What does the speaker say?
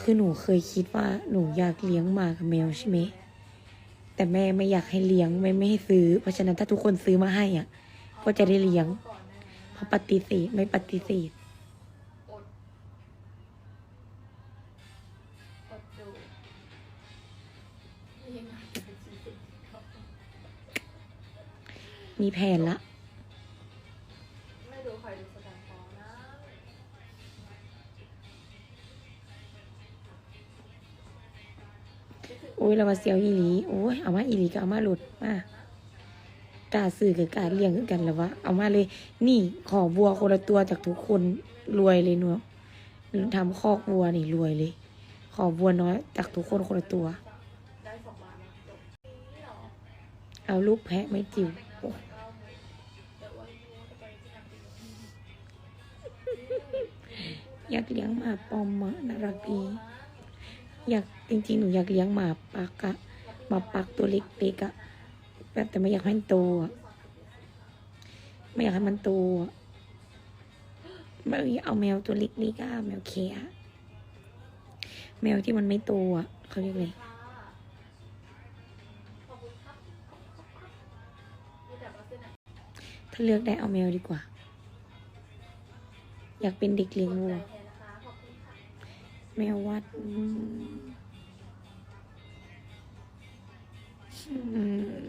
คือหนูเคยคิดว่าหนูอยากเลี้ยงหมากับแมวใช่ไหม แต่แม่ไม่อยากให้เลี้ยงไม่ไม่ให้ซื้อ เพราะฉะนั้นถ้าทุกคนซื้อมาให้อะ ก็จะได้เลี้ยงเพราะปฏิเสธไม่ปฏิเสธมีแผนละ ไม่รู้ใครดูสตนฟอร์ โอ้ยเรามาเซียวอีหลีโอ้ยเอามาอีหลีก็เอามาหลุดมากาซื้อกับกาเลี้ยงคือกันแล้ววะเอามาเลย นี่ขอวัวคนละตัวจากทุกคนรวยเลยเนาะทำคอกวัวนี่รวยเลย ขอวัวน้อยจากทุกคนคนละตัว เอาลูกแพะไม่จิ๋วโอ้เก้าหมื่นเดี๋ยากเลี้ยงหมาปอมอะน่ารักดี อยากจริงๆ หนูอยากเลี้ยงหมาปักอะหมาปักตัวเล็กๆอะแบบแต่ไม่อยากให้มันโตอะไม่อยากให้มันโตอะไม่เอาแมวตัวเล็กๆอะแมวเคอะแมวที่มันไม่โตอะเขาเรียกอะไรถ้าเลือกได้เอาแมวดีกว่า อยากเป็นเด็กเลี้ยงวัว แมววัดอืม